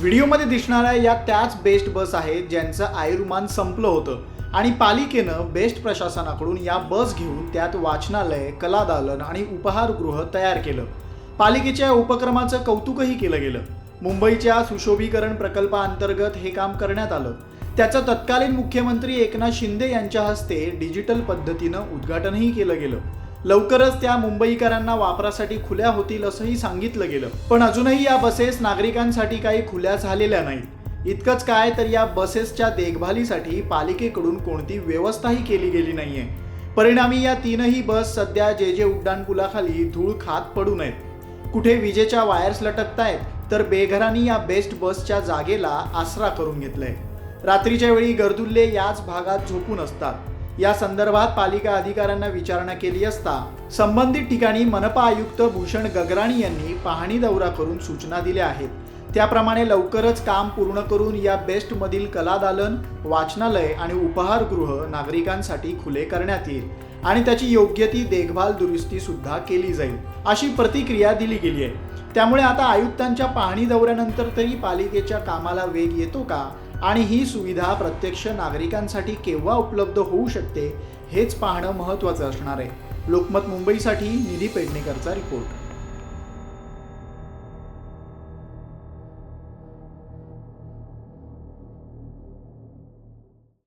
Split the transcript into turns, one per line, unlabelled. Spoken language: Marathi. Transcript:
व्हिडिओमध्ये दिसणाऱ्या या त्याच बेस्ट बस आहेत ज्यांचं आयुर्मान संपलं होतं. आणि पालिकेनं बेस्ट प्रशासनाकडून या बस घेऊन त्यात वाचनालय कलादालन आणि उपहारगृह तयार केलं. पालिकेच्या या उपक्रमाचं कौतुकही केलं गेलं. मुंबईच्या सुशोभीकरण प्रकल्पाअंतर्गत हे काम करण्यात आलं. त्याचं तत्कालीन मुख्यमंत्री एकनाथ शिंदे यांच्या हस्ते डिजिटल पद्धतीनं उद्घाटनही केलं गेलं. लवकरच त्या मुंबईकरांना वापरासाठी खुल्या होतील असंही सांगितलं गेलं. पण अजूनही या बसेस नागरिकांसाठी काही खुल्या झालेल्या नाहीत. इतकंच काय तर या बसेसच्या देखभालीसाठी पालिकेकडून कोणती व्यवस्थाही केली गेली नाहीये. परिणामी या तीनही बस सध्या जे जे उड्डाणपुलाखाली धूळ खात पडू नयेत. कुठे विजेच्या वायर्स लटकतायत तर बेघरांनी या बेस्ट बसच्या जागेला आसरा करून घेतलाय. रात्रीच्या वेळी गर्दुल्ले याच भागात झोपून असतात. या संदर्भात पालिका अधिकाऱ्यांना विचारणा केली असता संबंधित ठिकाणी मनपा आयुक्त भूषण गगराणी यांनी पाहणी दौरा करून सूचना दिल्या आहेत. त्याप्रमाणे लवकरच काम पूर्ण करून या बेस्टमधील कलादालन वाचनालय आणि उपहारगृह नागरिकांसाठी खुले करण्यात येईल आणि त्याची योग्य ती देखभाल दुरुस्ती सुद्धा केली जाईल अशी प्रतिक्रिया दिली गेली आहे. त्यामुळे आता आयुक्तांच्या पाहणी दौऱ्यानंतर तरी पालिकेच्या कामाला वेग येतो का? आणि ही सुविधा प्रत्यक्ष नागरिकांसाठी केव्हा उपलब्ध होऊ शकते हेच पाहणं महत्त्वाचं असणार आहे. लोकमत मुंबईसाठी निधी पेडणेकरचा रिपोर्ट.